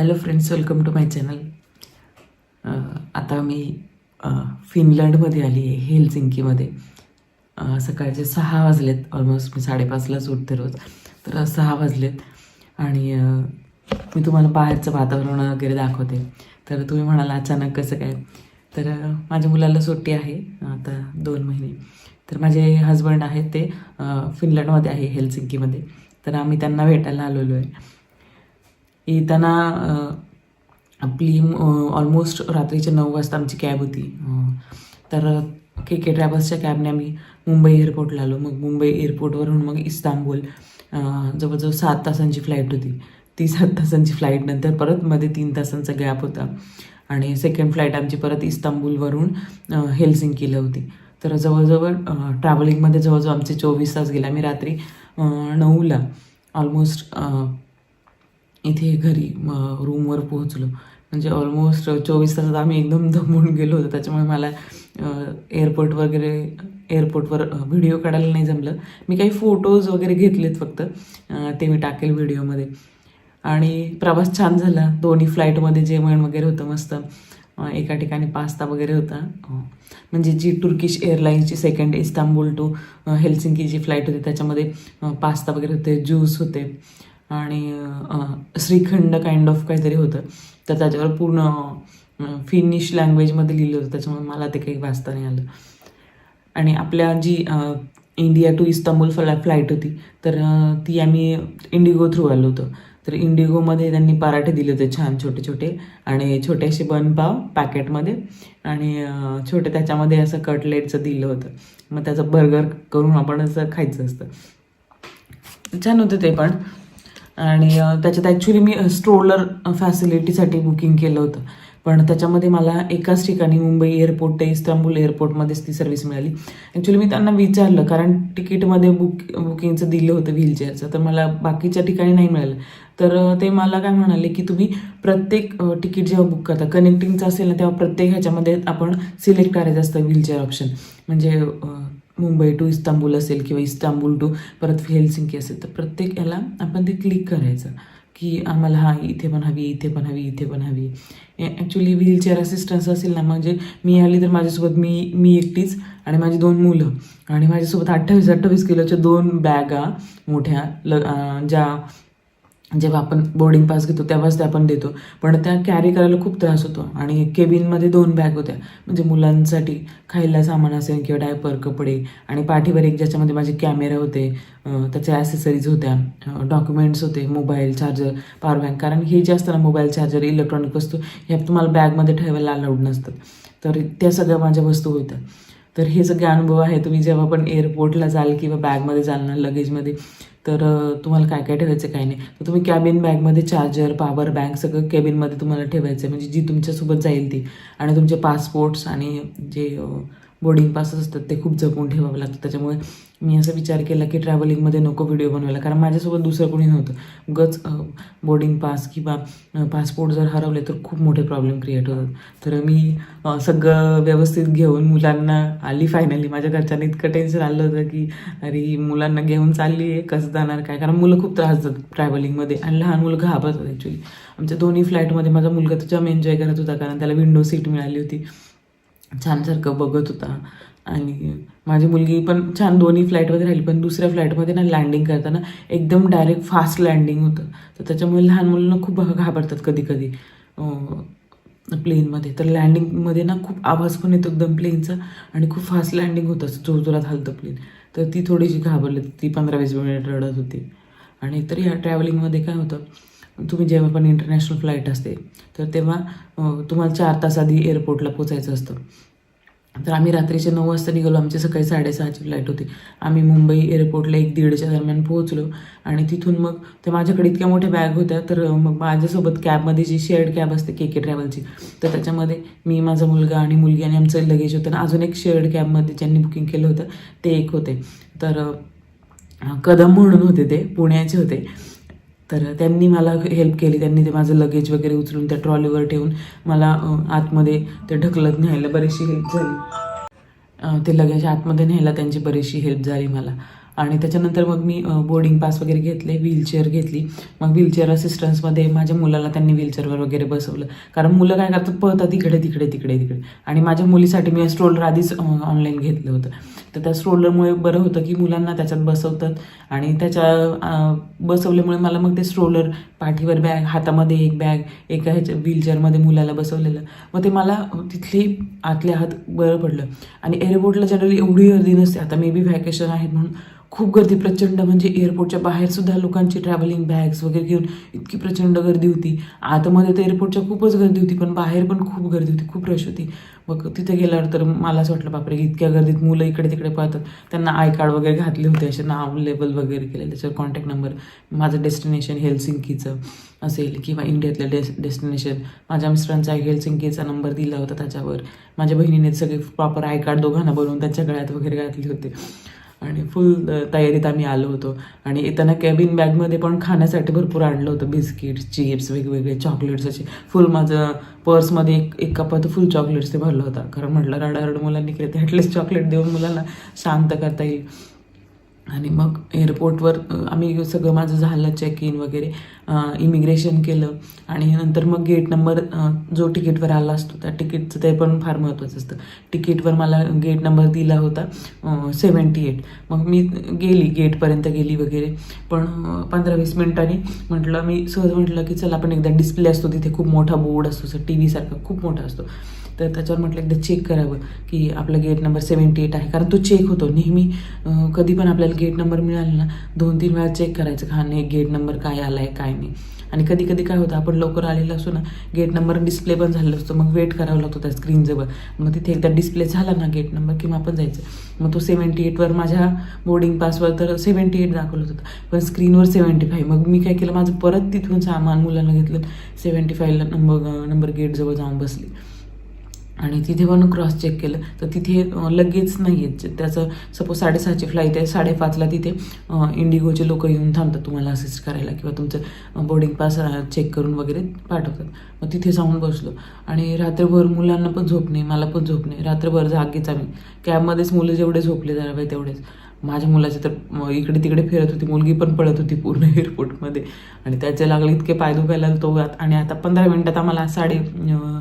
Hello friends welcome to my channel आता मी फिनलंडमध्ये आली आहे हेलसिंकीमध्ये. सकाळचे सहा वाजलेत ऑलमोस्ट मी साडेपाचलाच उठते रोज. तर सहा वाजलेत आणि मी तुम्हाला बाहेरचं वातावरण वगैरे दाखवते. तर तुम्ही म्हणाला अचानक कसं काय? तर माझ्या मुलाला सुट्टी आहे आता दोन महिने. तर माझे हजबंड आहेत ते फिनलंडमध्ये आहे हेलसिंकीमध्ये. तर आम्ही त्यांना भेटायला आलेलो आहे. येताना आपली ऑलमोस्ट रात्रीच्या नऊ वाजता आमची कॅब होती. तर के के ट्रॅव्हल्सच्या कॅबने आम्ही मुंबई एअरपोर्टला आलो. मग मुंबई एअरपोर्टवरून मग इस्तांबूल जवळजवळ सात तासांची फ्लाईट होती. ती सात तासांची फ्लाईट नंतर परत मध्ये तीन तासांचा गॅप होता. आणि सेकंड फ्लाईट आमची परत इस्तांबूलवरून अ, केलं होती. तर जवळजवळ ट्रॅव्हलिंगमध्ये जवळजवळ आमचे चोवीस तास गेले. आम्ही रात्री नऊला ऑलमोस्ट इथे घरी रूमवर पोहोचलो. म्हणजे ऑलमोस्ट चोवीस तासात आम्ही एकदम दमून गेलो होतो. त्याच्यामुळे मला एअरपोर्ट वगैरे एअरपोर्टवर व्हिडिओ काढायला नाही जमलं. मी काही फोटोज वगैरे घेतलेत फक्त. ते मी टाकेल व्हिडिओमध्ये आणि प्रवास छान झाला. दोन्ही फ्लाईटमध्ये जेवण वगैरे होतं मस्त. एका ठिकाणी पास्ता वगैरे होता. म्हणजे जी टुर्किश एअरलाईन्सची सेकंड इस्तांबूल टू हेल्सिंकीची फ्लाईट होती त्याच्यामध्ये पास्ता वगैरे होते ज्यूस होते. आणि श्रीखंड काइंड ऑफ काहीतरी होतं. तर त्याच्यावर पूर्ण फिनिश लँग्वेजमध्ये लिहिलं होतं. त्याच्यामुळे मला ते काही वाचता नाही आलं. आणि आपल्या जी इंडिया टू इस्तांबूल फ्ला फ्लाईट होती तर ती आम्ही इंडिगो थ्रू आलो होतो. तर इंडिगोमध्ये त्यांनी पराठे दिले होते छान छोटे छोटे. आणि छोटेसे बनपाव पॅकेटमध्ये आणि छोटे त्याच्यामध्ये असं कटलेटचं दिलं होतं. मग त्याचं बर्गर करून आपण असं खायचं असतं. छान होतं ते पण. आणि त्याच्यात ॲक्च्युली मी स्ट्रोलर फॅसिलिटीसाठी बुकिंग केलं होतं. पण त्याच्यामध्ये मला एकाच ठिकाणी मुंबई एअरपोर्ट ते इस्तांबूल एअरपोर्टमध्येच ती सर्व्हिस मिळाली. ॲक्च्युली मी त्यांना विचारलं कारण तिकीटमध्ये बुक बुकिंगचं दिलं होतं व्हीलचेअरचं तर मला बाकीच्या ठिकाणी नाही मिळालं. तर ते मला काय म्हणाले की तुम्ही प्रत्येक तिकीट जेव्हा बुक करता कनेक्टिंगचं असेल ना तेव्हा प्रत्येक ह्याच्यामध्ये आपण सिलेक्ट करायचं असतं व्हीलचेअर ऑप्शन म्हणजे मुंबई टू इस्तांबूल असेल किंवा इस्तांबूल टू परत हेलसिंकी असेल तर प्रत्येक याला आपण ते क्लिक करायचं की आम्हाला हा इथे पण हवी इथे पण हवी इथे पण हवी. ॲक्च्युली व्हीलचेअर असिस्टन्स असेल ना म्हणजे मी आली तर माझ्यासोबत मी मी एकटीच आणि माझी दोन मुलं. आणि माझ्यासोबत अठ्ठावीस अठ्ठावीस किलोच्या दोन बॅगा मोठ्या ल ज्या जेव्हा आपण बोर्डिंग पास घेतो तेव्हाच त्या आपण देतो. पण त्या कॅरी करायला खूप त्रास होतो. आणि केबिनमध्ये दोन बॅग होत्या. म्हणजे मुलांसाठी खायला सामान असेल किंवा डायपर कपडे आणि पाठीवर एक ज्याच्यामध्ये माझे कॅमेरे होते त्याचे त्याच्या ॲसेसरीज होत्या डॉक्युमेंट्स होते मोबाईल चार्जर पॉवर बँक कारण हे जे असतं ना मोबाईल चार्जर इलेक्ट्रॉनिक वस्तू ह्या तुम्हाला बॅगमध्ये ठेवायला अलाउड नसतात. तर त्या सगळ्या माझ्या वस्तू होत्या. तर हे सगळे अनुभव आहे. तुम्ही जेव्हा पण एअरपोर्टला जाल किंवा बॅगमध्ये जाल ना लगेजमध्ये तर तुम्हाला काय काय ठेवायचं काय नाही? तर तुम्ही कॅबिन बॅगमध्ये चार्जर पॉवर बँक सगळं कॅबिनमध्ये तुम्हाला ठेवायचं आहे. म्हणजे जी तुमच्यासोबत जाईल ती. आणि तुमचे पासपोर्ट्स आणि जे बोर्डिंग पासेस असतात ते खूप जपून ठेवावं लागतं. त्याच्यामुळे मी असा विचार केला की ट्रॅव्हलिंगमध्ये नको व्हिडिओ बनवायला कारण माझ्यासोबत दुसरं कोणी नव्हतं. गच बोर्डिंग पास किंवा पासपोर्ट जर हरवले तर खूप मोठे प्रॉब्लेम क्रिएट होतात. तर मी सगळं व्यवस्थित घेऊन मुलांना आली फायनली माझ्या घरच्यांना इतकं टेन्शन आलं होतं की अरे मुलांना घेऊन चालली आहे कसं जाणार काय? कारण मुलं खूप त्रास देतात ट्रॅव्हलिंगमध्ये आणि लहान मुलं घाबरतात ॲक्च्युली आमच्या दोन्ही फ्लाईटमध्ये माझा मुलगा तर जाम एन्जॉय करत होता कारण त्याला विंडो सीट मिळाली होती. छानसारखं बघत होता. आणि माझी मुलगी पण छान दोन्ही फ्लाईटमध्ये राहिली पण दुसऱ्या फ्लाईटमध्ये ना लँडिंग करताना एकदम डायरेक्ट फास्ट लँडिंग होतं. तर त्याच्यामुळे लहान मुलांना खूप घाबरतात कधी कधी प्लेनमध्ये तर लँडिंगमध्ये ना खूप आवाज पण येतो एकदम प्लेनचा आणि खूप फास्ट लँडिंग होतं असं जोरजोरात हलतं प्लेन तर ती थोडीशी घाबरली ती पंधरा वीस मिनिट रडत होती. आणि तरी ह्या ट्रॅव्हलिंगमध्ये काय होतं तुम्ही जेव्हा पण इंटरनॅशनल फ्लाईट असते तर तेव्हा तुम्हाला चार तास आधी एअरपोर्टला पोचायचं असतं. तर आम्ही रात्रीचे नऊ वाजता निघालो. आमची सकाळी साडेसहाची फ्लाईट होती. आम्ही मुंबई एअरपोर्टला एक दीडच्या दरम्यान पोहोचलो आणि तिथून मग त्या माझ्याकडे इतक्या मोठ्या बॅग होत्या तर मग माझ्यासोबत कॅबमध्ये जी शेअर्ड कॅब असते के के ट्रॅव्हलची तर त्याच्यामध्ये मी माझा मुलगा आणि मुलगी आणि आमचं लगेज होतं. आणि अजून एक शेअर्ड कॅबमध्ये ज्यांनी बुकिंग केलं होतं ते एक होते. तर कदम म्हणून होते ते पुण्याचे होते. तर त्यांनी मला हेल्प केली. त्यांनी ते माझं लगेज वगैरे उचलून त्या ट्रॉलीवर ठेवून मला आतमध्ये ते ढकलत न्यायला बरीचशी हेल्प झाली. ते लगेज आतमध्ये न्यायला त्यांची बरीचशी हेल्प झाली मला. आणि त्याच्यानंतर मग मी बोर्डिंग पास वगैरे घेतले व्हीलचेअर घेतली. मग व्हीलचेअर असिस्टन्समध्ये माझ्या मुलाला त्यांनी व्हीलचेअरवर वगैरे बसवलं. कारण मुलं काय करतात पळतात इकडे तिकडे तिकडे तिकडे. आणि माझ्या मुलीसाठी मी स्ट्रोलर आधीच ऑनलाईन घेतलं होतं. तर त्या स्ट्रोलरमुळे बरं होतं की मुलांना त्याच्यात बसवतात. आणि त्याच्या बसवल्यामुळे मला मग ते स्ट्रोलर पाठीवर बॅग हातामध्ये एक बॅग एका ह्याच्या व्हीलचेअरमध्ये मुलाला बसवलेलं. मग ते मला तिथली आतल्या हात बरं पडलं. आणि एअरपोर्टला जनरली एवढी गर्दी नसते. आता मे बी व्हॅकेशन आहेत म्हणून. खूप गर्दी प्रचंड म्हणजे एअरपोर्टच्या बाहेर सुद्धा लोकांची ट्रॅव्हलिंग बॅग्स वगैरे घेऊन इतकी प्रचंड गर्दी होती. आतमध्ये तर एअरपोर्टच्या खूपच गर्दी होती पण बाहेर पण खूप गर्दी होती खूप रश होती. मग तिथे गेल्यावर तर मला असं वाटलं बापरे इतक्या गर्दीत मुलं इकडे तिकडे पळतात. त्यांना आय कार्ड वगैरे घातले होते असे नाव लेबल वगैरे केले त्याच्यावर कॉन्टॅक्ट नंबर माझं डेस्टिनेशन हेल्सिंकीचं असेल किंवा इंडियातलं डेस डेस्टिनेशन माझ्या मिस्टरांचा हेल्सिंकीचा नंबर दिला होता त्याच्यावर. माझ्या बहिणीने सगळे प्रॉपर आय कार्ड दोघांना बनवून त्यांच्या गळ्यात वगैरे घातले होते. आणि फुल तयारीत आम्ही आलो होतो. आणि येताना कॅबिन बॅगमध्ये पण खाण्यासाठी भरपूर आणलं होतं. बिस्किट्स चिप्स वेगवेगळे चॉकलेट्स असे. फुल माझं पर्समध्ये एक एक कपात फुल चॉकलेट्स ते भरलं होतं. कारण म्हटलं रडारड मुलांनी केलं ते ॲटलीस्ट चॉकलेट देऊन मुलांना शांत करता येईल. आणि मग एअरपोर्टवर आम्ही सगळं माझं झालं चेक इन वगैरे इमिग्रेशन केलं. आणि नंतर मग गेट नंबर जो तिकीटवर आला असतो त्या तिकीटचं ते पण फार महत्त्वाचं असतं. तिकीटवर मला गेट नंबर दिला होता सेवन्टी एट मग मी गेली गेटपर्यंत गेली वगैरे. पण पंधरा वीस मिनिटांनी म्हटलं मी सहज म्हटलं की चला आपण एकदा डिस्प्ले असतो तिथे खूप मोठा बोर्ड असतो टी व्हीसारखा खूप मोठा असतो. तर त्याच्यावर म्हटलं एकदा चेक करावं की आपला गेट नंबर सेवन्टी एट आहे. कारण तो चेक होतो. नेहमी कधी पण आपल्याला गेट नंबर मिळाला ना दोन तीन वेळा चेक करायचं का हा नाही गेट नंबर काय आला आहे काय नाही. आणि कधी कधी काय होतं आपण लवकर आलेलं असतो ना गेट नंबर डिस्प्ले पण झालेला असतो. मग वेट करावं लागतो त्या स्क्रीनजवळ मग तिथे एकदा डिस्प्ले झाला ना गेट नंबर किंवा आपण जायचं. मग तो सेवन्टी एटवर माझ्या बोर्डिंग पासवर तर सेवन्टी एट दाखवलं होतं. पण स्क्रीनवर सेवन्टी फाय मग मी काय केलं माझं परत तिथून सामान मुलांना घेतलं. सेवन्टी फायला नंबर नंबर गेटजवळ जाऊन बसली. आणि तिथे पण क्रॉस चेक केलं. तर तिथे लगेच नाही आहेत त्याचं सपोज साडेसहाची फ्लाईट आहे. साडेपाचला तिथे इंडिगोचे लोक येऊन थांबतात तुम्हाला असिस्ट करायला किंवा तुमचं बोर्डिंग पास चेक करून वगैरे पाठवतात. मग तिथे जाऊन बसलो. आणि रात्रभर मुलांना पण झोप नाही मला पण झोप नाही. रात्रभर जागीच आम्ही. कॅबमध्येच मुलं जेवढे झोपले जावे तेवढेच. माझ्या मुलाची तर इकडे तिकडे फिरत होती मुलगी पण पळत होती पूर्ण एअरपोर्टमध्ये आणि त्याचे लागले इतके पाय दुखायला तो आणि आता पंधरा मिनटात आम्हाला साडे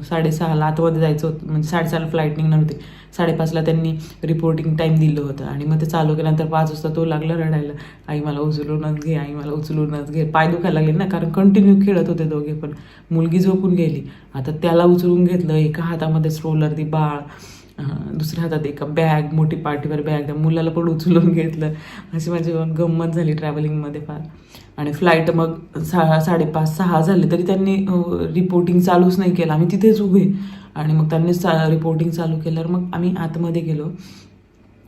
साडेसहाला आतमध्ये जायचं होतं. म्हणजे साडेसहाला फ्लाईट निघणार होती. साडेपाचला त्यांनी रिपोर्टिंग टाईम दिलं होतं. आणि मग ते चालू केल्यानंतर पाच वाजता तो लागला रडायला. आई मला उचलूनच घे आई मला उचलूनच घे. पाय दुखायला लागले ना कारण कंटिन्यू खेळत होते दोघे पण. मुलगी झोपून गेली. आता त्याला उचलून घेतलं एका हातामध्ये स्ट्रोलर ती बाळ. दुसऱ्या हातात एका बॅग मोठी पाठीवर बॅग त्या मुलाला पण उचलून घेतलं. अशी माझी गंमत झाली ट्रॅव्हलिंगमध्ये फार. आणि फ्लाईट मग सहा साडेपाच सहा झाले तरी त्यांनी रिपोर्टिंग चालूच नाही केलं. आम्ही तिथेच उभे. आणि मग त्यांनी सा रिपोर्टिंग चालू केल्यावर मग आम्ही आतमध्ये गेलो.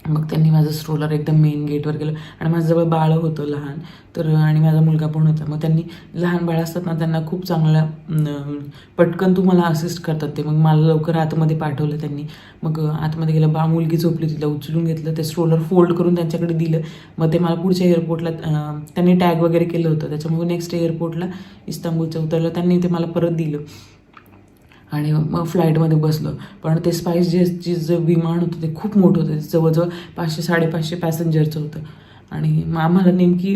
मग त्यांनी माझं स्ट्रोलर एकदम मेन गेटवर गेलं आणि माझ्याजवळ बाळ होतं लहान. तर आणि माझा मुलगा पण होता. मग त्यांनी लहान बाळ असतात ना त्यांना खूप चांगला पटकन पटकन तुम्हाला असिस्ट करतात ते. मग मला लवकर आतमध्ये पाठवलं त्यांनी. मग आतमध्ये गेलं बाळ मुलगी झोपली तिला उचलून घेतलं ते स्ट्रोलर फोल्ड करून त्यांच्याकडे दिलं. मग ते मला पुढच्या एअरपोर्टला त्यांनी टॅग वगैरे केलं होतं. त्याच्यामुळे नेक्स्ट एअरपोर्टला इस्तांबूलचं उतरलं. त्यांनी ते मला परत दिलं. आणि मग फ्लाईटमध्ये बसलो. पण ते स्पाईस जे जे विमान होतं ते खूप मोठं होतं. जवळजवळ पाचशे साडेपाचशे पॅसेंजरचं होतं. आणि मग आम्हाला नेमकी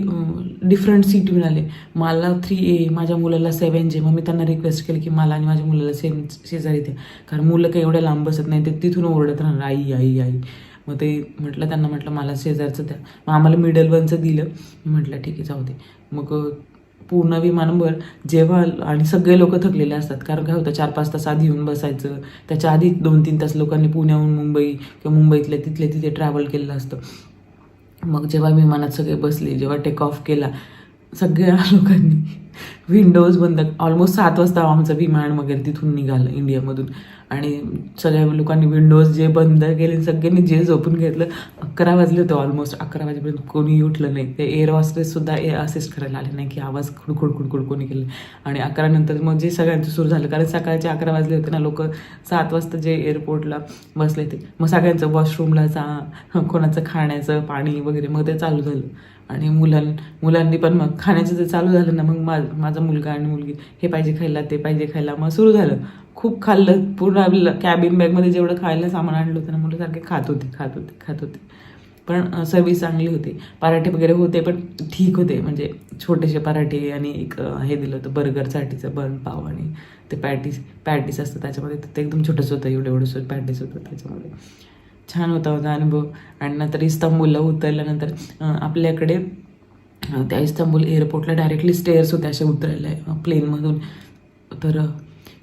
डिफरंट सीट मिळाले. मला थ्री ए माझ्या मुलाला सेवन जे मग मी त्यांना रिक्वेस्ट केली की मला आणि माझ्या मुलाला सेम शेजारी द्या. कारण मुलं काही एवढ्या लांब बसत नाही ते तिथून ओरडत राहणार आई आई आई. मग ते म्हटलं त्यांना म्हटलं मला शेजारचं द्या. मग आम्हाला मिडल वनचं दिलं. मी म्हटलं ठीक आहे जाऊ दे. मग पूर्ण विमानभर जेव्हा आणि सगळे लोक थकलेले असतात कारण काय होतं चार पाच तास आधी येऊन बसायचं त्याच्या आधी दोन तीन तास लोकांनी पुण्याहून मुंबई किंवा मुंबईतल्या तिथले तिथे ट्रॅव्हल केलेलं असतं. मग जेव्हा विमानात सगळे बसले जेव्हा टेक ऑफ केला सगळ्या लोकांनी विंडोज बंद ऑलमोस्ट सात वाजता आमचं विमान वगैरे तिथून निघालं इंडियामधून. आणि सगळ्या लोकांनी विंडोज जे बंद केले सगळ्यांनी जे झोपून घेतलं अकरा वाजले होते ऑलमोस्ट अकरा वाजेपर्यंत कोणी उठलं नाही. ते एअर हॉस्टेससुद्धा ए असिस्ट करायला आले नाही की आवाज खुडखुड खुडखुड कोणी केले. आणि अकरा नंतर मग जे सगळ्यांचं सुरू झालं कारण सकाळचे अकरा वाजले होते ना लोक सात वाजता जे एअरपोर्टला बसले ते मग सगळ्यांचं वॉशरूमला जा कोणाचं खाण्याचं पाणी वगैरे मग ते चालू झालं. आणि मुलां मुलांनी पण मग खाण्याचं जर चालू झालं ना मग मा माझा मुलगा आणि मुलगी हे पाहिजे खायला ते पाहिजे खायला मग सुरू झालं. खूप खाल्लं पूर्ण कॅबिन बॅगमध्ये जेवढं खायला सामान आणलं होतं ना मुलं सारखे खात होते खात होते खात होते. पण सर्विस चांगली होती. पराठे वगैरे होते पण ठीक होते. म्हणजे छोटेसे पराठे आणि एक हे दिलं होतं बर्गरसाठीचं बर्न पाव आणि ते पॅटीस पॅटीस असतं त्याच्यामध्ये ते एकदम छोटंसं होतं एवढं एवढंसं पॅटीस होतं त्याच्यामध्ये. छान होता होता अनुभव. आणि नंतर इस्तांबूलला उतरल्यानंतर आपल्याकडे त्या इस्तांबूल एअरपोर्टला डायरेक्टली स्टेअर्स होत्या अशा उतरायला प्लेनमधून तर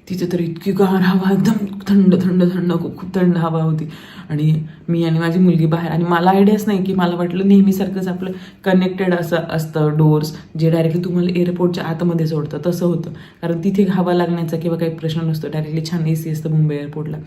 तिथे तर इतकी गार हवा एकदम थंड थंड थंड खूप खूप थंड हवा होती. आणि मी आणि माझी मुलगी बाहेर आणि मला आयडियाच नाही की मला वाटलं नेहमीसारखंच आपलं कनेक्टेड असं असतं डोर्स जे डायरेक्टली तुम्हाला एअरपोर्टच्या आतमध्ये सोडतं तसं होतं. कारण तिथे हवा लागण्याचा किंवा काही प्रश्न नसतो डायरेक्टली छान ए सी असतं मुंबई एअरपोर्टला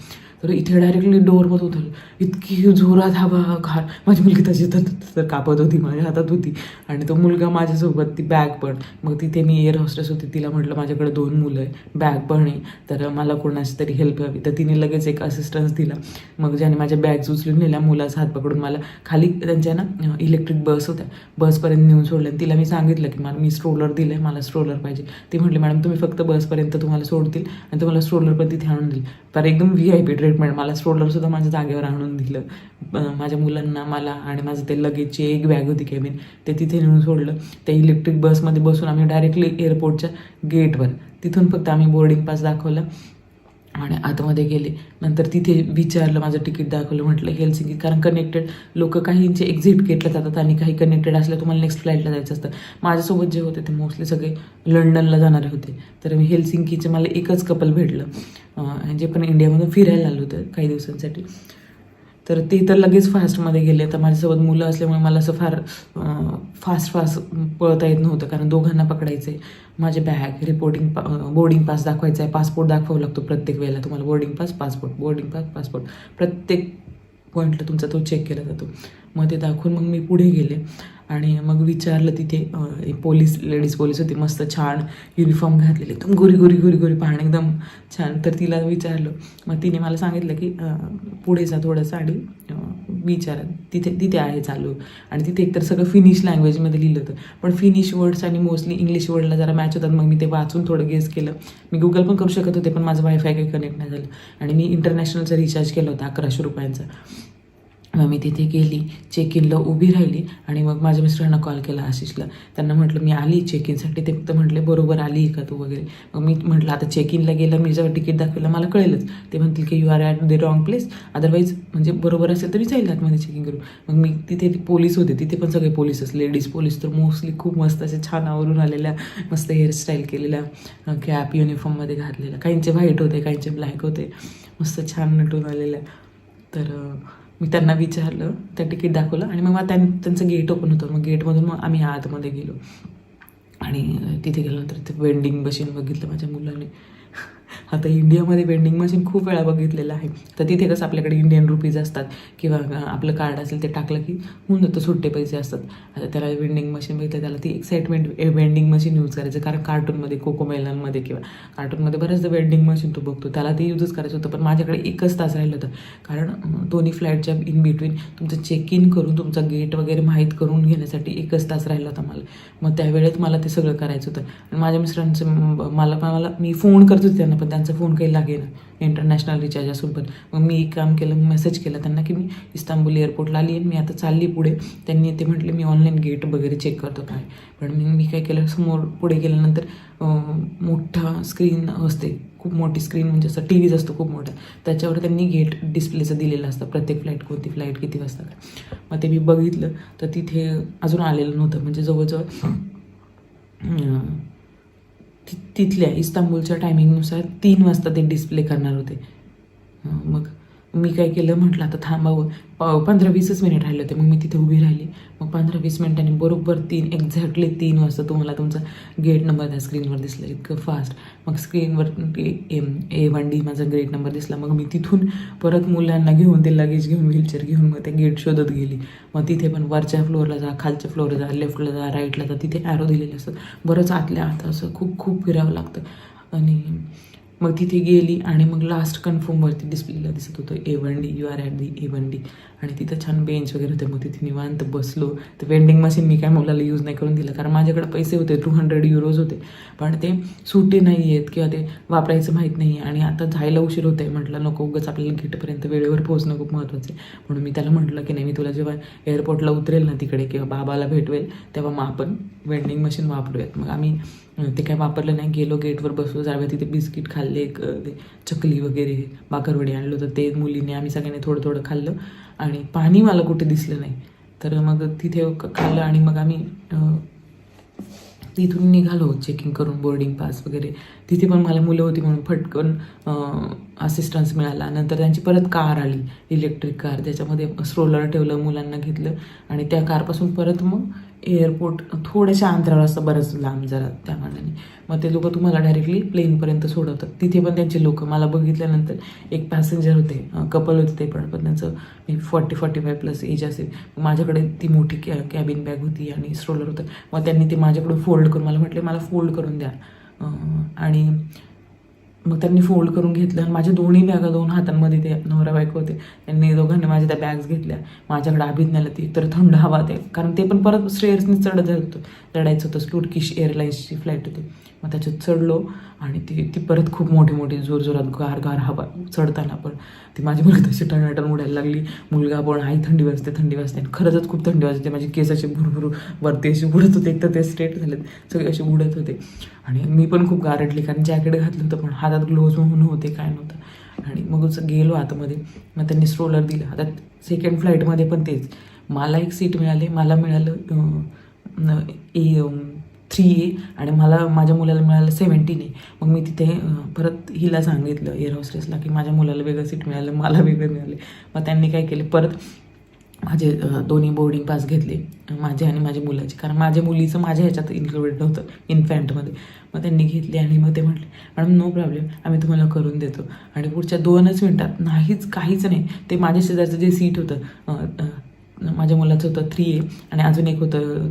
तर इथे डायरेक्टली डोअरवर उतरलं इतकी जोरात हवा घाल माझी मुलगी तशी तर तर कापत होती माझ्या हातात होती. आणि तो मुलगा माझ्यासोबत ती बॅग पण. मग तिथे मी एअर हॉस्टेस होती. तिला म्हटलं माझ्याकडे दोन मुलं आहे बॅग पण आहे. तर मला कोणाची तरी हेल्प हवी. तर तिने लगेच एक असिस्टन्स दिला. मग ज्याने माझ्या बॅग्स उचलून नेल्या मुलाचा हात पकडून मला खाली त्यांच्या ना इलेक्ट्रिक बस होत्या. बसपर्यंत नेऊन सोडलं आणि तिला मी सांगितलं की मला मी स्ट्रोलर दिलं आहे मला स्ट्रोलर पाहिजे. ती म्हटली मॅडम तुम्ही फक्त बसपर्यंत तुम्हाला सोडतील आणि तुम्हाला स्ट्रोलर पण तिथे आणून देईल. तर एकदम व्ही आय पी ट्रीटमेंट मला स्ट्रोलरसुद्धा माझ्या जागेवर आणून दिलं. माझ्या मुलांना मला आणि माझं ते लगेजची एक बॅग होती कॅबिन ते तिथे नेऊन सोडलं. ते इलेक्ट्रिक बसमध्ये बसून आम्ही डायरेक्टली एअरपोर्टच्या गेटवर तिथून फक्त आम्ही बोर्डिंग पास दाखवलं. आणि आतमध्ये गेले. नंतर तिथे विचारलं माझं तिकीट दाखवलं. म्हटलं हेल्सिंकी. कारण कनेक्टेड लोक काहींचे एक्झिट गेटला जातात आणि काही कनेक्टेड असल्या तुम्हाला नेक्स्ट फ्लाईटला जायचं असतं. माझ्यासोबत जे होते ते मोस्टली सगळे लंडनला जाणारे होते. तर मी हेल्सिंकीचे मला एकच कपल भेटलं. जे पण इंडियामधून फिरायला आलं होतं काही दिवसांसाठी. तर ते तर लगेच फास्टमध्ये गेले. तर माझ्यासोबत मुलं असल्यामुळे मला असं फार फास्ट फास्ट पळता येत नव्हतं. कारण दोघांना पकडायचं. आहे माझे bag reporting pass boarding pass दाखवायचा आहे. पासपोर्ट दाखवावा लागतो प्रत्येक वेळेला. तुम्हाला boarding pass passport boarding pass passport प्रत्येक पॉईंटला तुमचा तो चेक केला जातो. मग ते दाखवून मग मी पुढे गेले. आणि मग विचारलं तिथे एक पोलीस लेडीज पोलीस होती मस्त छान युनिफॉर्म घातलेले एकदम गोरी गोरी गोरी गोरी पाहणं एकदम छान. तर तिला विचारलं. मग तिने मला सांगितलं की पुढे जा थोडंसं आणि विचारा. तिथे तिथे आहे चालू. आणि तिथे एकतर सगळं फिनिश लँग्वेजमध्ये लिहिलं होतं. पण फिनिश वर्ड्स आणि मोस्टली इंग्लिश वर्डला जरा मॅच होतात. मग मी ते वाचून थोडं गेस केलं. मी गुगल पण करू शकत होते पण माझं वायफाय काही कनेक्ट नाही झालं. आणि मी इंटरनॅशनलचा रिचार्ज केला होता अकराशे रुपयांचा. मग मी तिथे गेली चेक इनला उभी राहिली आणि मग माझ्या मिस्टरांना कॉल केला आशिषला. त्यांना म्हटलं मी आली चेक इनसाठी ते फक्त म्हटले बरोबर आली का तू वगैरे? मग मी म्हटलं आता चेक इनला गेलं मी जेव्हा तिकीट दाखवलं मला कळेलच. ते म्हणतील की you are at the wrong place otherwise म्हणजे बरोबर असेल तरी जाईल आतमध्ये चेकिंग करू मग मी तिथे पोलीस होते तिथे पण सगळे पोलीसच लेडीज पोलीस तर मोस्टली खूप मस्त असे छान आवरून आलेल्या मस्त हेअरस्टाईल केलेल्या कॅप युनिफॉर्ममध्ये घातलेल्या. काहींचे व्हाईट होते काहींचे ब्लॅक होते. मस्त छान नटून आलेल्या. तर मी त्यांना विचारलं त्या तिकीट दाखवलं आणि मग मला त्यां त्यांचं गेट ओपन होतं. मग गेटमधून मग आम्ही आतमध्ये गेलो. आणि तिथे गेल्यानंतर ते वेंडिंग मशीन बघितलं माझ्या मुलाने. आता इंडियामध्ये वेंडिंग मशीन खूप वेळा बघितलेलं आहे. तर तिथे कसं आपल्याकडे इंडियन रुपीज असतात किंवा आपलं कार्ड असेल ते टाकलं की होऊन जातं सुट्टे पैसे असतात. आता त्याला वेंडिंग मशीन बघितलं त्याला ती एक्साइटमेंट वेंडिंग मशीन यूज करायचं. कारण कार्टूनमध्ये कोको मेलनमध्ये किंवा कार्टूनमध्ये बऱ्याचदा वेंडिंग मशीन तू बघतो. त्याला ते यूजच करायचं होतं पण माझ्याकडे एकच तास राहिलं होतं. कारण दोन्ही फ्लाईटच्या इन बिटवीन तुमचं चेक इन करून तुमचा गेट वगैरे माहीत करून घेण्यासाठी एकच तास राहिला होता मला. मग त्यावेळेत मला ते सगळं करायचं होतं. आणि माझ्या मिस्टरांचं मला मला मी फोन करत होते त्यांना पण त्यांचा फोन काही लागेल इंटरनॅशनल रिचार्ज असून पण. मग मी एक काम केलं मेसेज केला त्यांना की मी इस्तांबूल एअरपोर्टला आली आहे मी आता चालली पुढे. त्यांनी ते म्हटले मी ऑनलाईन गेट वगैरे चेक करतो काय. पण मी मी काय केलं समोर पुढे गेल्यानंतर मोठा स्क्रीन असते खूप मोठी स्क्रीन म्हणजे असं टी व्हीज असतो खूप मोठा. त्याच्यावर त्यांनी गेट डिस्प्लेचं दिलेलं असतं प्रत्येक फ्लाईट कोणती फ्लाईट किती वाजता काय. मग ते मी बघितलं तर तिथे अजून आलेलं नव्हतं. म्हणजे जवळजवळ ति तिथल्या इस्तांबूलच्या टायमिंगनुसार तीन वाजता ते डिस्प्ले करणार होते. मग मी काय केलं? म्हटलं आता थांबावं प हो. पंधरा वीसच मिनिट राहिले होते. मग मी तिथे उभी राहिली. मग पंधरा वीस मिनिटांनी बरोबर तीन एक्झॅक्टली तीन वाजता तुम्हाला तुमचा गेट नंबर त्या स्क्रीनवर दिसला. इतकं फास्ट मग स्क्रीनवर एम ए वन डी माझा गेट नंबर दिसला. मग मी तिथून परत मुलांना घेऊन ते लगेज घेऊन व्हीलचेअर घेऊन मग ते गेट शोधत गेली. मग तिथे पण वरच्या फ्लोअरला जा खालच्या फ्लोअरला जा लेफ्टला जा राईटला जा तिथे ॲरो दिलेले असतात. बरंच आतल्या आत असं खूप खूप फिरावं लागतं. आणि मग तिथे गेली आणि मग लास्ट कन्फर्मवरती डिस्प्लेला दिसत होतं. A one D you are at the A one D आणि तिथं छान बेंच वगैरे होते. मग तिथे निवांत बसलो. तर वेंडिंग मशीन मी काय मुलाला यूज नाही करून दिलं. कारण माझ्याकडे पैसे होते. टू हंड्रेड युरोज होते. पण ते सुटे नाही आहेत किंवा ते वापरायचं माहीत नाही आणि आता जायला उशीर होतं आहे. म्हटलं नको उगंच आपल्याला गेटपर्यंत वेळेवर पोहोचणं खूप महत्त्वाचं आहे. म्हणून मी त्याला म्हटलं की नाही मी तुला जेव्हा एअरपोर्टला उतरेल ना तिकडे किंवा बाबाला भेटवेल तेव्हा मग आपण वेंडिंग मशीन वापरूयात. मग आम्ही ते काय वापरलं नाही. गेलो गेटवर बसलो. जावे तिथे बिस्किट खाल्ले एक ते चकली वगैरे बाकरवडी आणलं होतं. ते मुलीने आम्ही सगळ्यांनी थोडं थोडं खाल्लं. आणि पाणी मला कुठे दिसलं नाही. तर मग तिथे क- खाल्लं आणि मग आम्ही तिथून निघालो. चेकिंग करून बोर्डिंग पास वगैरे. तिथे पण मला मुलं होती म्हणून फटकन असिस्टन्स मिळाला. नंतर त्यांची परत कार आली इलेक्ट्रिक कार त्याच्यामध्ये स्ट्रोलर ठेवलं मुलांना घेतलं आणि त्या कारपासून परत मग एअरपोर्ट थोड्याशा अंतरावर असतं बरंच लांब जरा त्या मानाने. मग ते लोक तुम्हाला डायरेक्टली प्लेनपर्यंत सोडवतात. तिथे पण त्यांचे लोक. मला बघितल्यानंतर एक पॅसेंजर होते कपल होते ते पण पण त्यांचं मी forty forty five plus age असेल. माझ्याकडे ती मोठी कॅ कॅबिन बॅग होती आणि स्ट्रोलर होतं. मग त्यांनी ते माझ्याकडून फोल्ड करून मला म्हटले मला फोल्ड करून द्या. आणि मग त्यांनी फोल्ड करून घेतलं आणि माझ्या दोन्ही बॅगा दोन हातांमध्ये ते नवरा बायको होते. त्यांनी दोघांनी माझ्या त्या बॅग्स घेतल्या. माझ्याकडे आभीत नेलं. ती तर थंड हवा ते कारण ते पण परत स्टेअर्सनी चढत होतं. चढायचं होतं. टुर्किश एअरलाईन्सची फ्लाईट होती. मग त्याच्यात चढलो आणि ती ती परत खूप मोठी मोठी जोरजोरात गार गार हवा चढताना पण ती माझी मुलगी तशी टणाटण उडायला लागली. मुलगा पण आई थंडी वाजते थंडी वाजते आणि खरंच खूप थंडी वाजते. माझी केस असे भुरभुरू वरती असे उडत होते. एक तर ते स्ट्रेट झालेत सगळे असे उडत होते. आणि मी पण खूप गारटली कारण जॅकेट घातलं होतं पण हातात ग्लोव्ज म्हणून होते काय नव्हतं. आणि मग गेलो आतमध्ये. मग त्यांनी स्ट्रोलर दिलं. आता सेकंड फ्लाईटमध्ये पण तेच. मला एक सीट मिळाली. मला मिळालं ए थ्री ए आणि मला माझ्या मुलाला मिळालं सेवन्टीन ए मग मी तिथे परत हिला सांगितलं एअर हॉस्टेसला की माझ्या मुलाला वेगळं सीट मिळालं मला वेगळं मिळाले. मग त्यांनी काय केलं परत माझे दोन्ही बोर्डिंग पास घेतले माझे आणि माझ्या मुलाचे. कारण माझ्या मुलीचं माझ्या ह्याच्यात इन्क्लुडेड नव्हतं इन्फॅन्टमध्ये मग त्यांनी घेतले आणि मग ते म्हटले मॅडम नो प्रॉब्लेम आम्ही तुम्हाला करून देतो. आणि पुढच्या दोनच मिनटात नाहीच काहीच नाही. ते माझ्या शेजारचं जे सीट होतं माझ्या मुलाचं होतं थ्री ए आणि अजून एक होतं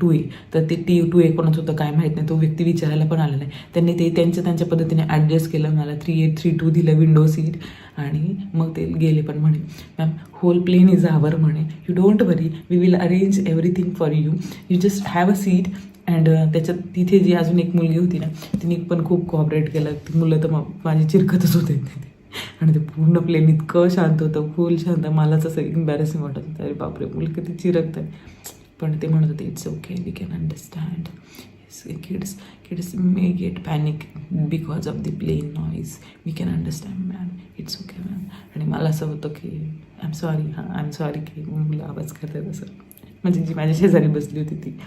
टू ए. तर ते टी टू ए कोणाचं होतं काय माहीत नाही. तो व्यक्ती विचारायला पण आला नाही. त्यांनी ते त्यांच्या त्यांच्या पद्धतीने ॲडजस्ट केलं. मला थ्री एट थ्री टू दिलं विंडो सीट आणि मग ते गेले पण म्हणे. Ma'am whole plane is our म्हणे. You don't worry we will arrange everything for you you just have a seat and त्याच्यात तिथे जी अजून एक मुलगी होती ना तिने पण खूप कॉपरेट केलं. ती मुलं तर मग माझी चिरकतच होते. आणि ते पूर्ण प्लेन इतकं शांत होतं. फुल शांत. मलाच असं इम्बॅरेसिंग वाटत होतं. अरे बापरे मुलं किती चिरकत आहे पण ते म्हणत होते it's okay we can understand kids kids may get panic because of the plane noise we can understand ma'am it's okay ma'am आणि मला असं होतं की आय एम सॉरी हां आय एम सॉरी की मुलं आवाज करतात असं. म्हणजे जी माझ्या शेजारी बसली होती ती.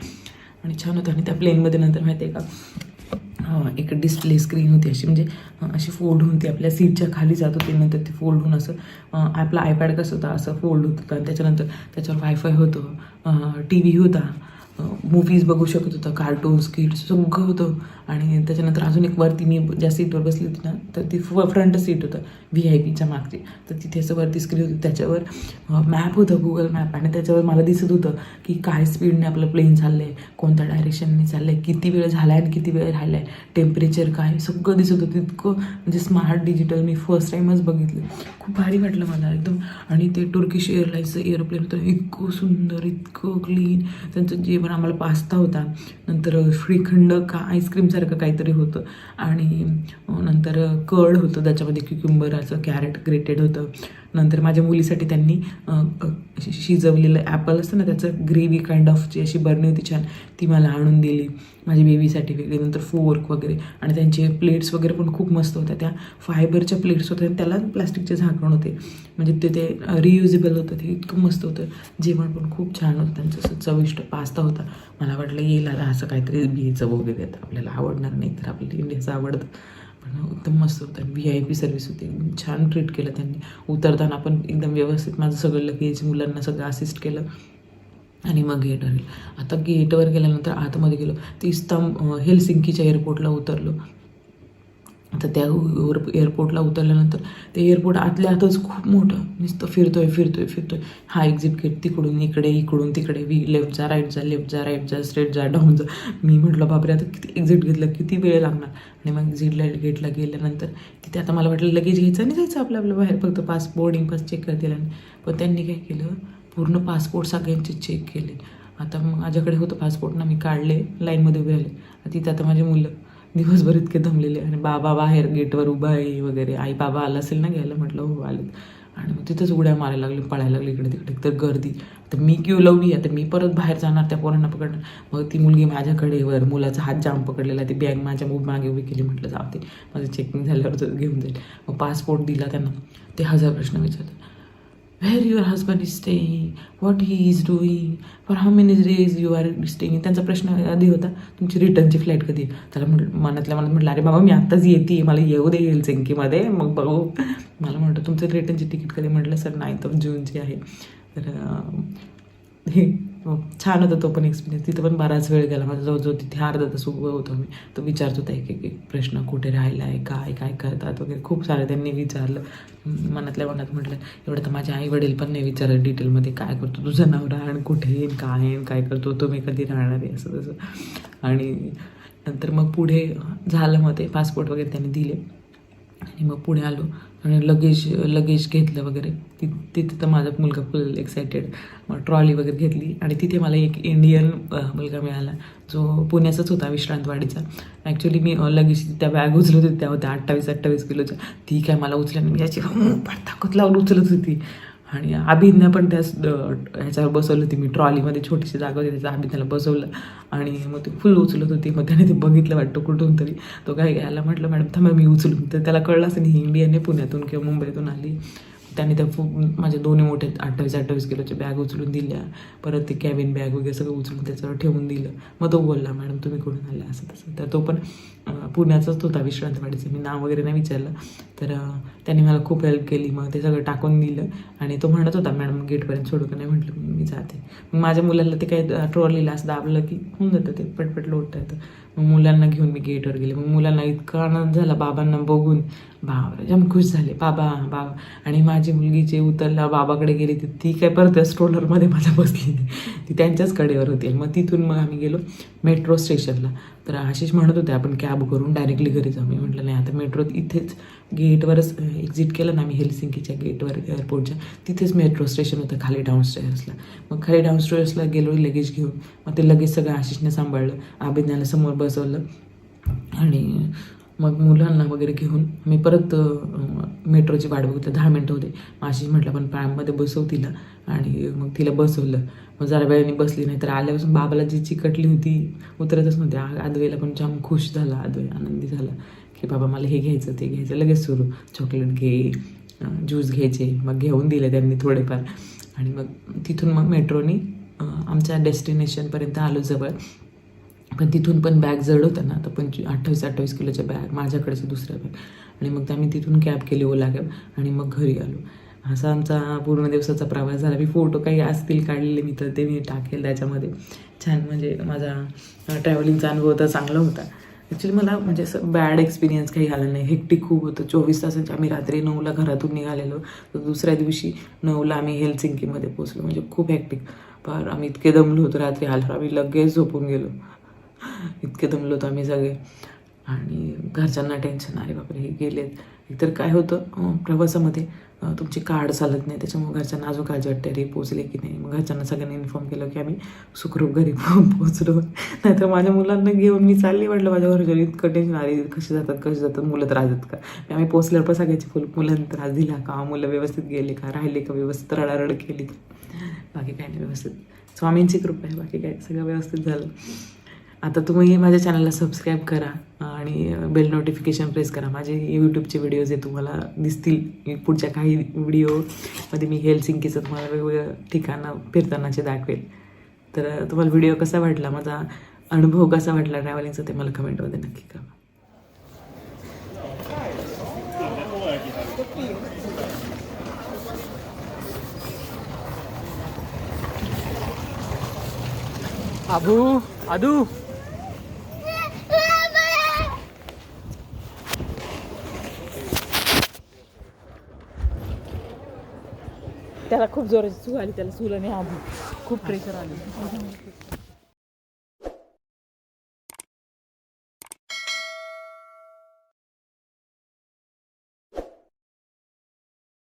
आणि छान होतं. आणि त्या प्लेनमध्ये नंतर माहिती आहे का एक डिस्प्ले स्क्रीन होती अशी. म्हणजे अशी फोल्ड होऊन ती आपल्या सीटच्या खाली जात होती. नंतर ती फोल्ड होऊन असं आपलं आपला आयपॅड कसं होता असं फोल्ड होत होतं. आणि त्याच्यानंतर त्याच्यावर वायफाय होतं टी व्ही होता. मूवीज बघू शकत होतं कार्टून्स किड्स सगळं होतं. आणि त्याच्यानंतर अजून एक वरती मी ज्या सीटवर बसली होती ना तर ती फ्रंट सीट होतं व्ही आय पीच्या मागची. तर तिथे असं वरती स्क्रीन होती. त्याच्यावर मॅप होतं गुगल मॅप आणि त्याच्यावर मला दिसत होतं की काय स्पीडने आपलं प्लेन चाललं आहे कोणत्या डायरेक्शनने चाललं आहे किती वेळ झाला आहे आणि किती वेळ राहिला आहे टेम्परेचर काय सगळं दिसत होतं. इतकं म्हणजे स्मार्ट डिजिटल मी फर्स्ट टाईमच बघितलं. खूप भारी वाटलं मला एकदम. आणि ते टर्किश एअरलाईन्सचं एअरप्लेन होतं. इतकं सुंदर इतकं क्लीन त्यांचं जेवण आम्हाला पास्ता होता. नंतर श्रीखंड का आईस्क्रीमसारखं काहीतरी होतं. आणि नंतर कर्ड होतं. त्याच्यामध्ये क्युक्युंबर असं कॅरेट ग्रेटेड होतं. नंतर माझ्या मुलीसाठी त्यांनी शिजवलेलं ॲपल असतं ना त्याचं ग्रेव्ही काइंड ऑफ जी अशी बरणी होती छान ती मला आणून दिली. माझ्या बेबीसाठी वेगळी नंतर फोर्क वगैरे. आणि त्यांचे प्लेट्स वगैरे पण खूप मस्त होत्या. त्या फायबरच्या प्लेट्स होत्या. आणि त्याला प्लास्टिकचे झाकण होते. म्हणजे ते ते रियुजेबल होतं. ते इतकं मस्त होतं. जेवण पण खूप छान होतं. त्यांचं असं चविष्ट पास्ता होता. मला वाटलं येईल आता असं काहीतरी घ्यायचं वगैरे आता आपल्याला आवडणार नाही तर आपल्याला इंडियाचं आवडतं. एकदम मस्त होतं. व्ही आय पी सर्व्हिस होती. छान ट्रीट केलं त्यांनी. उतरताना पण एकदम व्यवस्थित माझं सगळं लगेज मुलांना सगळं असिस्ट केलं. आणि मग गेटवर गेलं आता गेटवर गेल्यानंतर आतमध्ये गेलो. ती स्तंभ हेलसिंकीच्या एअरपोर्टला उतरलो. तर त्या एअर एअरपोर्टला उतरल्यानंतर ते एअरपोर्ट आतल्या आतच खूप मोठं नुसतं फिरतोय फिरतोय फिरतोय. हा एक्झिट गेट तिकडून इकडे इकडून तिकडे. वी लेफ्ट जा राईट जा लेफ्ट जा राईट जा स्ट्रेट जा डाऊन जा. मी म्हटलं बापरे आता किती एक्झिट घेतलं किती वेळ लागणार? आणि मग एक्झिटला गेटला गेल्यानंतर तिथे आता मला वाटलं लगेच घ्यायचं आणि जायचं आपलं आपलं बाहेर. फक्त पास बोर्डिंग पास चेक करतील आणि पण त्यांनी काय केलं? पूर्ण पासपोर्ट सगळ्यांचे चेक केले. आता मग माझ्याकडे होतं पासपोर्ट ना मी काढले लाईनमध्ये उभे राहिले. तिथे तिथं आता माझी मुलं दिवसभर इतके दमलेले. आणि बाबा बाहेर गेटवर उभा आहे वगैरे. आई बाबा आला असेल ना घ्यायला? म्हटलं हो आलेत. आणि मग तिथंच उड्या मारायला लागले पळायला लागले इकडे तिकडे. तर गर्दी. तर मी क्यू लावली आता मी परत बाहेर जाणार त्या पोरांना पकडणार. मग ती मुलगी माझ्याकडे वर मुलाचा हात जाम पकडलेला ती बॅग माझ्या मुग मागे उभी केली. म्हटलं जाऊ ते माझं चेकिंग झाल्यावर घेऊन जाईल. मग पासपोर्ट दिला त्यांना. ते हजार प्रश्न विचारतात. Where your husband is staying, what he is doing, for how many days you are staying. त्यांचा प्रश्न आधी होता तुमची रिटर्नची फ्लाईट कधी? त्याला म्हटलं मनातल्या मनात म्हटलं अरे बाबा मी आत्ताच येते मला येऊ दे हेलसिंकीमध्ये मग बघू. मला म्हणतो तुमचं रिटर्नची तिकीट कधी? म्हटलं सर नाईन्थ ऑफ जूनची आहे. तर हो, छान होता तो पण एक्सपिरियन्स तिथं पण बराच वेळ गेला. माझा जवळजवळ तिथे अर्धा तास उभं होतो मी तो विचारत होता एक एक एक प्रश्न कुठे राहिला आहे काय काय करतात वगैरे. खूप सारे त्यांनी विचारलं. मनातल्या मनात म्हटलं एवढं तर माझे आई वडील पण नाही विचारलं डिटेलमध्ये काय करतो तुझं नाव राहण कुठे येईन काय येईन काय करतो तुम्ही कधी राहणार आहे? असं तसं. आणि नंतर मग पुढे झालं मग ते पासपोर्ट वगैरे त्यांनी दिले. आणि मग पुणे आलो आणि लगेज लगेज घेतलं वगैरे. ति तिथे तर माझा मुलगा फुल एक्सायटेड मग ट्रॉली वगैरे घेतली आणि तिथे मला एक इंडियन मुलगा मिळाला. जो पुण्याचाच होता विश्रांतवाडीचा. ॲक्च्युली मी लगेज लगेच त्या बॅग उचलत होती. त्या होत्या अठ्ठावीस अठ्ठावीस किलोच्या. ती काय मला उचल्याने मी याची पडता लावून उचलत होती? आणि अभिज्ञा पण त्याच ह्याच्यावर बसवलं होती मी. ट्रॉलीमध्ये छोटीशी जागा होती त्याचा अभिज्ञाला बसवलं. आणि मग ते फुल उचलत होती. मग त्याने ते बघितलं वाटतं कुठून तरी. तो काय घ्यायला म्हटलं मॅडम थांबा मी उचलून. तर त्याला कळलं असं ही इंडियाने पुण्यातून किंवा मुंबईतून आली. त्याने त्या खूप माझ्या दोन्ही मोठे अठ्ठावीस अठ्ठावीस किलोच्या बॅग उचलून दिल्या. परत ते कॅबिन बॅग वगैरे सगळं उचलून त्याच्यावर ठेवून दिलं. मग तो बोलला मॅडम तुम्ही कुठून आला? असं तसं. तर तो पण पुण्याचाच होता विश्रांतवाडीचं. मी नाव वगैरे नाही विचारलं. तर त्याने मला खूप हेल्प केली. मग ते सगळं टाकून दिलं. आणि तो म्हणत होता मॅडम गेटपर्यंत सोडू का? नाही म्हटलं "मग मी जाते. मग माझ्या मुलाला ते काही ट्रॉलीला असं दाबलं की होऊन जातं ते. पटपट लोटतं येतं मग मुलांना घेऊन मी गेटवर गेले. मग मुलांना इतका आनंद झाला बाबांना बघून. बाबा जाम खुश झाले. बाबा बाबा. आणि माझी माझी मुलगी जे उतरला बाबाकडे गेली ती ती काय परत स्ट्रोलरमध्ये माझ्या बसली ती त्यांच्याच कडेवर होती. मग तिथून मग आम्ही गेलो मेट्रो स्टेशनला तर आशिष म्हणत होते आपण कॅब करून डायरेक्टली घरी जाऊ. मी म्हटलं नाही आता मेट्रो इथेच गेटवरच एक्झिट केलं ना आम्ही हेलसिंकीच्या गेटवर एअरपोर्टच्या तिथेच मेट्रो स्टेशन होतं खाली डाऊनस्टेअर्सला मग खाली डाऊनस्टेअर्सला गेलो लगेज घेऊन. मग ते लगेच सगळं आशिषने सांभाळलं. अभिज्ञाला समोर बसवलं. आणि मग मुलांना वगैरे घेऊन मी परत मेट्रोची वाट बघितलं. दहा मिनटं होते. माझी म्हटलं पण प्रायममध्ये बसव तिला. आणि मग तिला बसवलं. मग जरा वेळाने बसली नाही तर आल्यापासून बाबाला जी चिकटली होती उतरतच नव्हती. आदवेला पण जाम खुश झाला आदवे आनंदी झाला. की बाबा मला हे घ्यायचं ते घ्यायचं लगेच सुरू. चॉकलेट घे ज्यूस घ्यायचे. मग घेऊन दिले त्यांनी थोडेफार. आणि मग तिथून मग मेट्रोनी आमच्या डेस्टिनेशनपर्यंत आलो जवळ. पण तिथून पण बॅग जड होतं ना तर पंचवी अठ्ठावीस अठ्ठावीस किलोच्या बॅग माझ्याकडचं दुसऱ्या बॅग. आणि मग आम्ही तिथून कॅब केली ओला कॅब आणि मग घरी आलो. असा आमचा पूर्ण दिवसाचा प्रवास झाला. मी फोटो काही असतील काढलेले मी तर ते मी टाकेल त्याच्यामध्ये. छान म्हणजे माझा ट्रॅव्हलिंगचा अनुभव तर चांगला होता. ॲक्च्युली मला म्हणजे असं बॅड एक्सपिरियन्स काही आला नाही. हेक्टिक खूप होतं. चोवीस तासांच्या आम्ही रात्री नऊला घरातून निघालेलो. तर दुसऱ्या दिवशी नऊला आम्ही हेलसिंकीमध्ये पोचलो म्हणजे खूप हेक्टिक पर आम्ही इतके दमलो होतो. रात्री आल्यावर आम्ही लगेच झोपून गेलो. इतके दमलो होतो आम्ही सगळे. आणि घरच्यांना टेन्शन अरे बापरे हे गेलेत. एकतर काय होतं प्रवासामध्ये तुमची कार्ड चालत नाही त्याच्यामुळे घरच्यांना अजून काळजी वाटते अरे पोचले की नाही? मग घरच्यांना सगळ्यांनी इन्फॉर्म केलं की आम्ही सुखरूप घरी पोचलो नाहीतर माझ्या मुलांना घेऊन मी चालली वाटलं माझ्या घरच्या इतकं टेन्शन अरे कसे जातात कसे जातात मुलं त्रास देतात का? आम्ही पोचल्यावर पण सगळ्याची फुल मुलांना त्रास दिला का? मुलं व्यवस्थित गेले का? राहिले का? व्यवस्थित रडारड केली बाकी काय नाही व्यवस्थित. स्वामींची कृपा आहे बाकी काय सगळं व्यवस्थित झालं. आता तुम्ही माझ्या चॅनलला सबस्क्राईब करा आणि बेल नोटिफिकेशन प्रेस करा. माझे यूट्यूबचे व्हिडिओज हे तुम्हाला दिसतील पुढच्या काही व्हिडिओमध्ये मी हेलसिंकीचं तुम्हाला वेगवेगळं ठिकाणं फिरतानाचे दाखवेल. तर तुम्हाला व्हिडिओ कसा वाटला माझा अनुभव कसा वाटला ट्रॅव्हलिंगचा ते मला कमेंटमध्ये नक्की करा अबू अदू त्याला खूप जोराची चूल आली त्याला चूल आणि आबू. खूप प्रेशर आली.